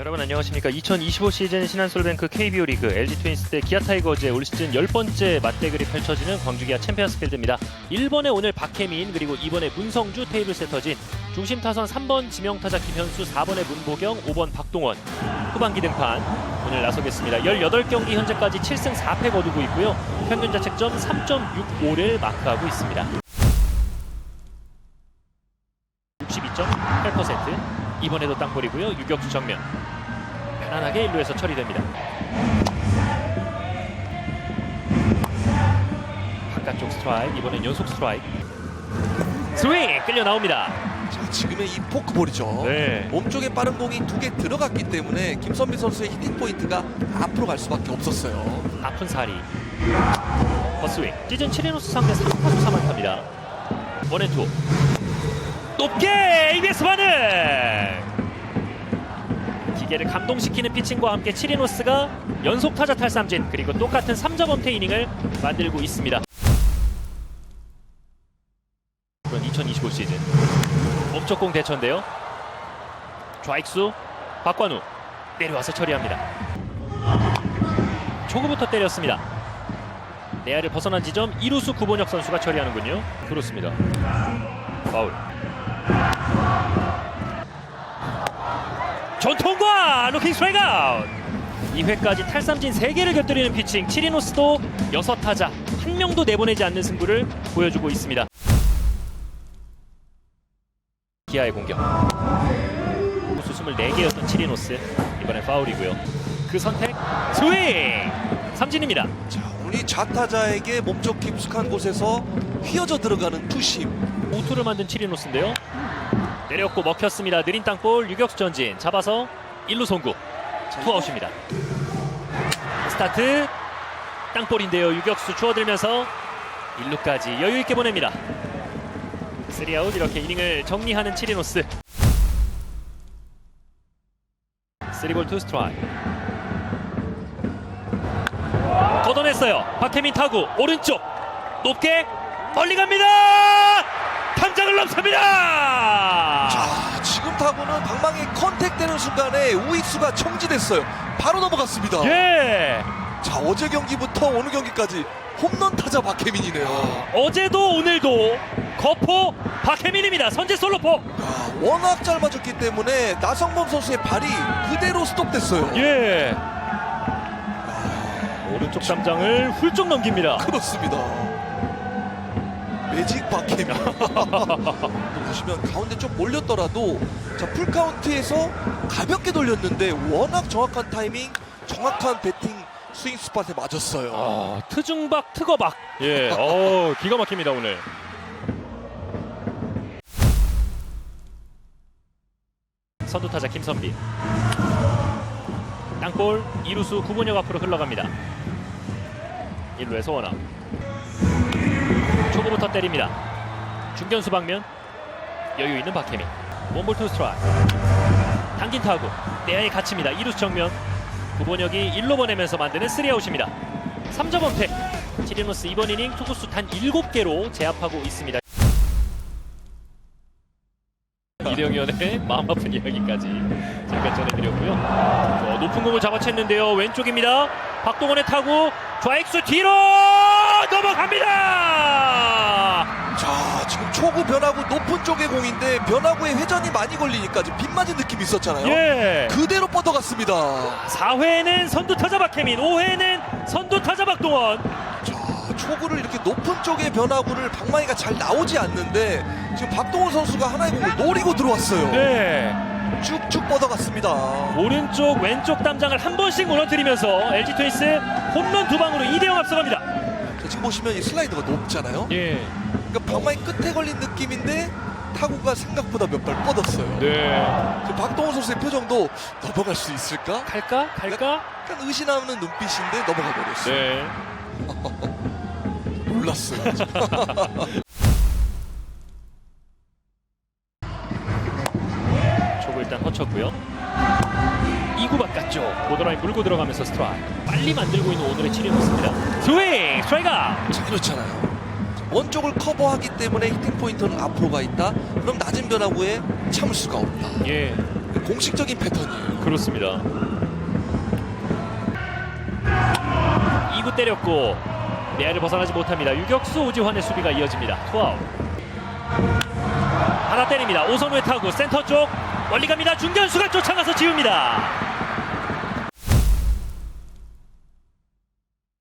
여러분 안녕하십니까. 2025 시즌 신한솔뱅크 KBO 리그 LG 트윈스 대 기아 타이거즈의 올 시즌 10번째 맞대결이 펼쳐지는 광주 기아 챔피언스 필드입니다. 1번에 오늘 박혜민 그리고 2번에 문성주 테이블 세터진 중심 타선 3번 지명타자 김현수 4번에 문보경 5번 박동원. 후반기 등판 오늘 나서겠습니다. 18경기 현재까지 7승 4패 거두고 있고요. 평균 자책점 3.65를 마크하고 있습니다. 62.8% 이번에도 땅볼이고요. 유격수 정면 편안하게 1루에서 처리됩니다. 바깥쪽 스트라이크 이번엔 연속 스트라이크 스윙 끌려 나옵니다. 자, 지금의 이 포크볼이죠. 네. 몸쪽에 빠른 공이 두 개 들어갔기 때문에 김선미 선수의 히팅 포인트가 앞으로 갈 수밖에 없었어요. 아픈 살이 헛스윙 시즌 7이노스 상대 3타수 3안타입니다. 원앤투 높게 ABS 반응 기계를 감동시키는 피칭과 함께 7이노스가 연속 타자 탈삼진 그리고 똑같은 3점 범퇴 이닝을 만들고 있습니다. 그런 2025 시즌 몸쪽공 대처인데요. 좌익수 박관우 내려와서 처리합니다. 초구부터 때렸습니다. 내야를 벗어난 지점 이루수 구본혁 선수가 처리하는군요. 그렇습니다. 파울. 전통과 루킹 스트라이크 아웃. 2회까지 탈삼진 3개를 곁들이는 피칭 7이노스도 6타자 한 명도 내보내지 않는 승부를 보여주고 있습니다. 기아의 공격. 수을 4개였던 7이노스 이번엔 파울이고요. 그 선택 스윙 삼진입니다. 이 좌타자에게 몸쪽 깊숙한 곳에서 휘어져 들어가는 투심. 우투를 만든 7이노스인데요. 내렸고 먹혔습니다. 느린 땅볼 유격수 전진 잡아서 1루 송구 투아웃입니다. 스타트 땅볼인데요. 유격수 주어들면서 1루까지 여유 있게 보냅니다. 3아웃 이렇게 이닝을 정리하는 7이노스 3볼 2 스트라이크 걷어냈어요. 박혜민 타구 오른쪽 높게 멀리 갑니다. 탐장을 넘습니다. 자, 지금 타구는 방망이 컨택되는 순간에 우익수가 청지됐어요. 바로 넘어갔습니다. 예. 자, 어제 경기부터 오늘 경기까지 홈런 타자 박혜민이네요. 어제도 오늘도 거포 박혜민입니다. 선제 솔로포. 야, 워낙 잘 맞았기 때문에 나성범 선수의 발이 그대로 스톱됐어요. 예. 오른쪽 담장을 훌쩍 넘깁니다. 그렇습니다. 매직. 또 보시면 가운데 좀 몰렸더라도 자 풀카운트에서 가볍게 돌렸는데 워낙 정확한 타이밍, 정확한 배팅 스윙 스팟에 맞았어요. 아, 트중박 트거박. 예. 어, 기가 막힙니다, 오늘. 선두 타자 김선빈. 땅볼 이루수 구본혁 앞으로 흘러갑니다. 1루에서 원아웃. 초구부터 때립니다. 중견수 방면 여유 있는 박혜민. 원볼 투 스트라이크. 당긴 타구 내야에 갇힙니다. 이루수 정면 구본혁이 1로 보내면서 만드는 3아웃입니다. 3점 원태 치리노스 이번 이닝 투구수 단 7개로 제압하고 있습니다. 이령현의 마음 아픈 이야기까지 잠깐 전해드렸고요. 어, 높은 공을 잡아챘는데요. 왼쪽입니다. 박동원의 타구 좌익수 뒤로 넘어갑니다. 자 지금 초구 변화구 높은 쪽의 공인데 변화구에 회전이 많이 걸리니까 좀 빗맞은 느낌이 있었잖아요. 예. 그대로 뻗어갔습니다. 4회는 선두 타자 박혜민, 5회는 선두 타자 박동원. 자 초구를 이렇게 높은 쪽의 변화구를 방망이가 잘 나오지 않는데 지금 박동원 선수가 하나의 공을 노리고 들어왔어요. 네. 쭉쭉 뻗어갔습니다. 오른쪽 왼쪽 담장을 한 번씩 무너뜨리면서 LG 트윈스 홈런 두 방으로 2대 0 앞서갑니다. 자, 지금 보시면 이 슬라이드가 높잖아요. 예. 그러니까 방망이 끝에 걸린 느낌인데 타구가 생각보다 몇 발 뻗었어요. 네. 지금 박동원 선수의 표정도 넘어갈 수 있을까? 갈까? 갈까? 약간 의심하는 눈빛인데 넘어가 버렸어요. 네. 놀랐어요. 초구 일단 허쳤고요. 2구 바깥쪽 보드라인 물고 들어가면서 스트라이크 빨리 만들고 있는 오늘의 7위 모습입니다. 스윙 스트라이크 아웃. 그렇잖아요. 원쪽을 커버하기 때문에 히팅 포인트는 앞으로 가 있다. 그럼 낮은 변화구에 참을 수가 없다. 예. 공식적인 패턴이에요. 그렇습니다. 2구 때렸고 내야를 벗어나지 못합니다. 유격수 오지환의 수비가 이어집니다. 투아웃. 하나 때립니다. 오선우의 타구 센터 쪽 멀리 갑니다. 중견수가 쫓아가서 지웁니다.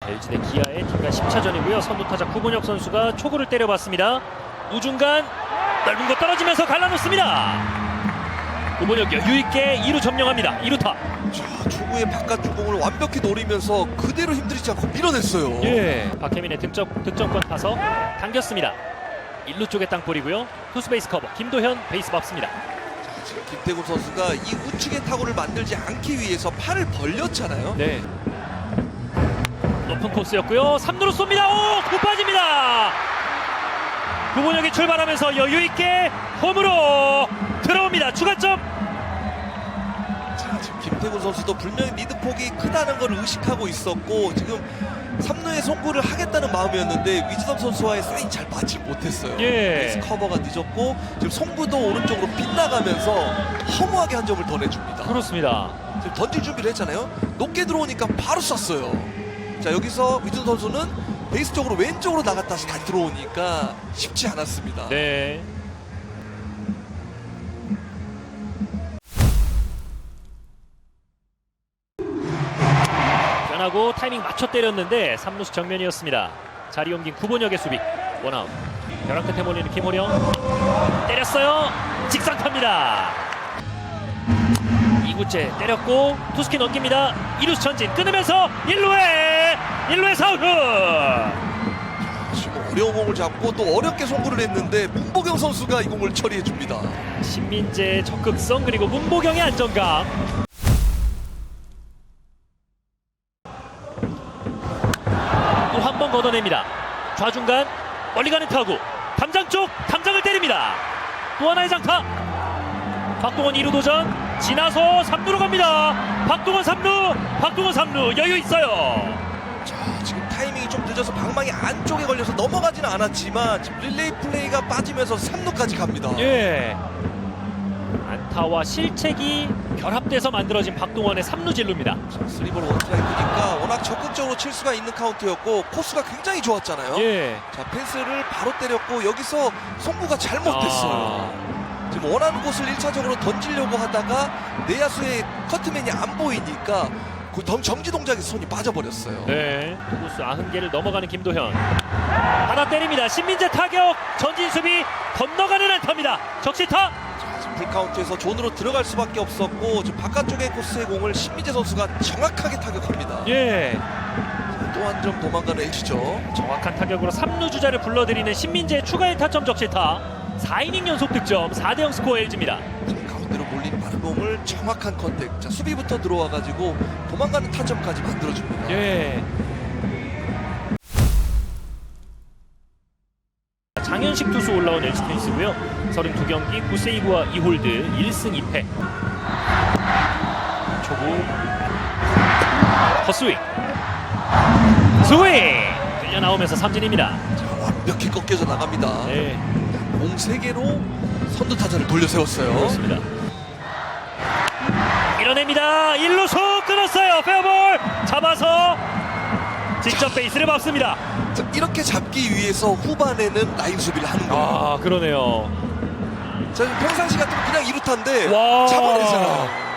대 기아의 팀간 10차전이고요. 선두 타자 구본혁 선수가 초구를 때려봤습니다. 우중간 넓은 거 떨어지면서 갈라놓습니다. 구본혁 여유 있게 2루 점령합니다. 2루타. 자, 초구의 바깥 주공을 완벽히 노리면서 그대로 힘들이지 않고 밀어냈어요. 예. 박혜민의 득점 득점권 타서 당겼습니다. 1루 쪽의 땅볼이고요. 투수 베이스 커버. 김도현 베이스 밟습니다. 지금 김태군 선수가 이 우측의 타구를 만들지 않기 위해서 팔을 벌렸잖아요. 네. 높은 코스였고요. 3루로 쏩니다. 오, 구 빠집니다. 구본혁이 출발하면서 여유 있게 홈으로 들어옵니다. 추가점. 자, 지금 김태군 선수도 분명히 리드폭이 크다는 걸 의식하고 있었고 지금 3루에 송구를 하겠다는 마음이었는데 위즈덤 선수와의 사인 잘 맞지 못했어요. 예. 베이스 커버가 늦었고 지금 송구도 오른쪽으로 빗나가면서 허무하게 한 점을 더 내줍니다. 그렇습니다. 지금 던질 준비를 했잖아요. 높게 들어오니까 바로 쐈어요. 자 여기서 위즈덤 선수는 베이스 쪽으로 왼쪽으로 나갔다 다시 다시 들어오니까 쉽지 않았습니다. 네. 하고 타이밍 맞춰 때렸는데 3루수 정면이었습니다. 자리 옮긴 구본혁의 수비. 원아웃. 벼랑 끝에 몰리는 김호령. 때렸어요. 직선탑니다. 2구째 때렸고 투스키 넘깁니다. 2루수 전진 끊으면서 1루에 1루에 사우트. 지금 어려운 공을 잡고 또 어렵게 송구를 했는데 문보경 선수가 이 공을 처리해 줍니다. 신민재의 적극성 그리고 문보경의 안정감 또 한 번 걷어냅니다. 좌중간 멀리 가는 타구. 담장 쪽 담장을 때립니다. 또 하나의 장타. 박동원 2루 도전. 지나서 3루로 갑니다. 박동원 3루. 박동원 3루. 여유 있어요. 자, 지금 타이밍이 좀 늦어서 방망이 안쪽에 걸려서 넘어가지는 않았지만 지금 릴레이 플레이가 빠지면서 3루까지 갑니다. 예 안타와 실책이 결합돼서 만들어진 박동원의 3루 진루입니다 스리볼 원스트라이크니까 워낙 적극적으로 칠 수가 있는 카운트였고 코스가 굉장히 좋았잖아요. 예 자, 펜스를 바로 때렸고 여기서 송구가 잘못됐어요. 아. 지금 원하는 곳을 1차적으로 던지려고 하다가 내야수의 커트맨이 안 보이니까 그 정- 정지 동작에서 손이 빠져버렸어요. 네. 투구수 아흔 개를 넘어가는 김도현. 하나 때립니다. 신민재 타격. 전진 수비 건너가는 안타입니다. 적시타. 풀카운트에서 존으로 들어갈 수밖에 없었고 지금 바깥쪽의 코스의 공을 신미재 선수가 정확하게 타격합니다. 예. 또한 점 도망가는 LG죠. 정확한 타격으로 3루 주자를 불러들이는 신민재의 추가 1타점 적시타. 4이닝 연속 득점. 4대 0 스코어 LG입니다. 가운데로 몰린 빠른 공을 정확한 컨택. 자, 수비부터 들어와가지고 도망가는 타점까지 만들어줍니다. 예. 장현식 투수 올라온 LG 트윈스고요. 32경기 9세이브와 2홀드 1승 2패. 초구 헛스윙 스윙 끌려 나오면서 삼진입니다. 자, 완벽히 꺾여져 나갑니다. 네, 공 3개로 선두 타자를 돌려 세웠어요. 그렇습니다. 밀어냅니다. 1루수 끊었어요. 페어볼 잡아서 직접 베이스를 밟습니다. 자, 이렇게 잡기 위해서 후반에는 라인 수비를 하는 거예요. 아 그러네요. 자, 평상시 같으면 그냥 이루탄데 와. 잡아내잖아요.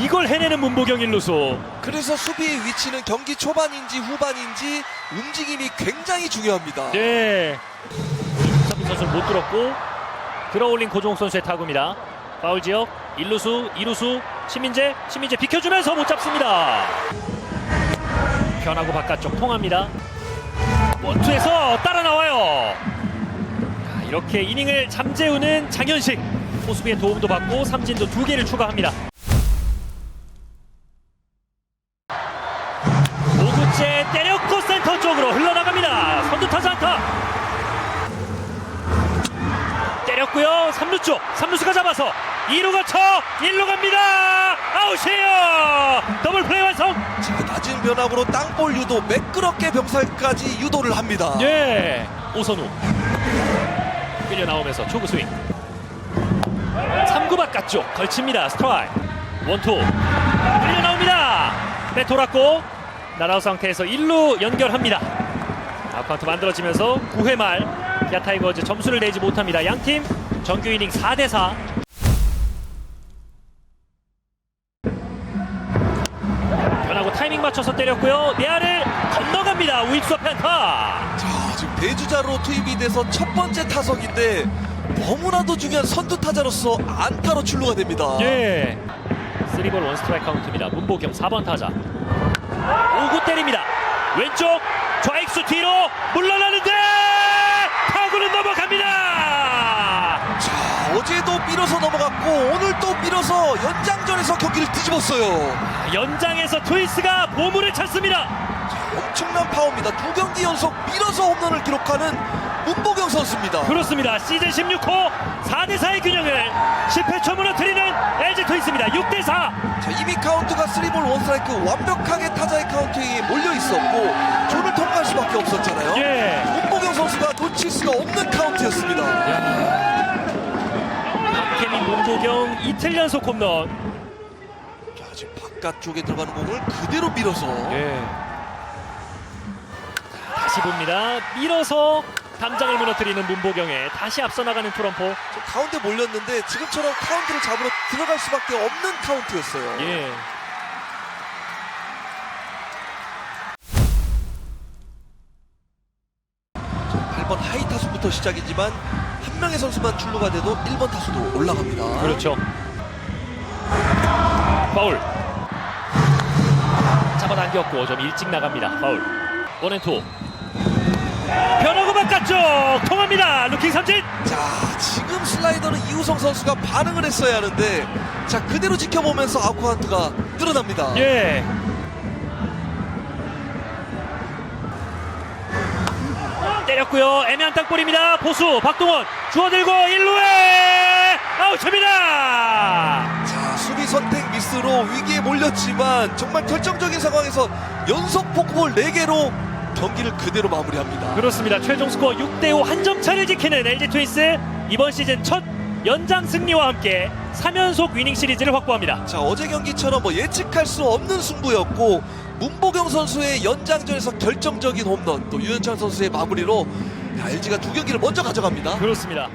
이걸 해내는 문보경 1루수. 그래서 수비의 위치는 경기 초반인지 후반인지 움직임이 굉장히 중요합니다. 네. 이석빈 선수는 못 들었고 들어올린 고종욱 선수의 타구입니다. 파울 지역 1루수, 2루수 신민재, 신민재 비켜주면서 못 잡습니다. 변하고 바깥쪽 통합니다. 원투에서 따라 나와요. 자, 이렇게 이닝을 잠재우는 장현식 호수비의 도움도 받고 삼진도 두 개를 추가합니다. 5구째 때렸고 센터 쪽으로 흘러나갑니다. 선두 타자 안타. 때렸고요. 3루 쪽. 3루수가 잡아서 2루가 쳐 1루 갑니다. 아웃이에요. 더블 플레이 완성. 자, 낮은 변화구로 땅볼 유도 매끄럽게 병살까지 유도를 합니다. 예. 오선우. 끌려 나오면서 초구 스윙. 3구 바깥쪽 걸칩니다. 스트라이크. 원투. 끌려 나옵니다. 네, 돌았고 나라우 상태에서 1루 연결합니다. 아카운트 만들어지면서 9회 말 기아 타이거즈 점수를 내지 못합니다. 양팀 정규 이닝 4대 4. 타이밍 맞춰서 때렸고요. 내야를 건너갑니다. 우익수 앞에 안타. 자, 지금 대주자로 투입이 돼서 첫 번째 타석인데 너무나도 중요한 선두 타자로서 안타로 출루가 됩니다. 예. 3볼 원 스트라이크 카운트입니다. 문보경 4번 타자. 5구 때립니다. 왼쪽 좌익수 뒤로 물러나는데 타구는 넘어갑니다. 자, 어제도 밀어서 넘어갔고 오늘 또 밀어서 연장전에서 경기를 뒤집었어요. 연장에서 트위스가 보물을 찾습니다. 엄청난 파워입니다. 두 경기 연속 밀어서 홈런을 기록하는 문보경 선수입니다. 그렇습니다. 시즌 16호 4대 4의 균형을 10회 초 무너뜨리는 LG 트윈스입니다. 6대 4. 자, 이미 카운트가 3볼 원스트라이크 완벽하게 타자의 카운트에 몰려 있었고 존을 통과할 수밖에 없었잖아요. 예. 문보경 선수가 놓칠 수가 없는 카운트였습니다. 박 문보경 이틀 연속 홈런. 자, 지금 바깥쪽에 들어가는 공을 그대로 밀어서 예. 다시 봅니다. 밀어서 담장을 무너뜨리는 문보경에 다시 앞서 나가는 트럼프. 좀 가운데 몰렸는데 지금처럼 카운트를 잡으러 들어갈 수밖에 없는 카운트였어요. 예. 자, 8번 하이 타수부터 시작이지만 한 명의 선수만 출루가 돼도 1번 타수도 올라갑니다. 그렇죠. 파울. 잡아당겼고 좀 일찍 나갑니다. 파울. 원앤투. 변화구 바깥쪽 통합니다. 루킹 삼진. 자, 지금 슬라이더는 이우성 선수가 반응을 했어야 하는데 자, 그대로 지켜보면서 아웃 카운트가 늘어납니다. 예. 때렸고요. 애매한 땅볼입니다. 보수 박동원 주워들고 1루에 아웃입니다. 자, 수비 선택 미스로 위기에 몰렸지만 정말 결정적인 상황에서 연속 포크볼 4개로 경기를 그대로 마무리합니다. 그렇습니다. 최종 스코어 6대5 한 점 차를 지키는 LG 트윈스 이번 시즌 첫 연장 승리와 함께 3연속 위닝 시리즈를 확보합니다. 자, 어제 경기처럼 뭐 예측할 수 없는 승부였고 문보경 선수의 연장전에서 결정적인 홈런 또 유현창 선수의 마무리로 LG가 두 경기를 먼저 가져갑니다. 그렇습니다.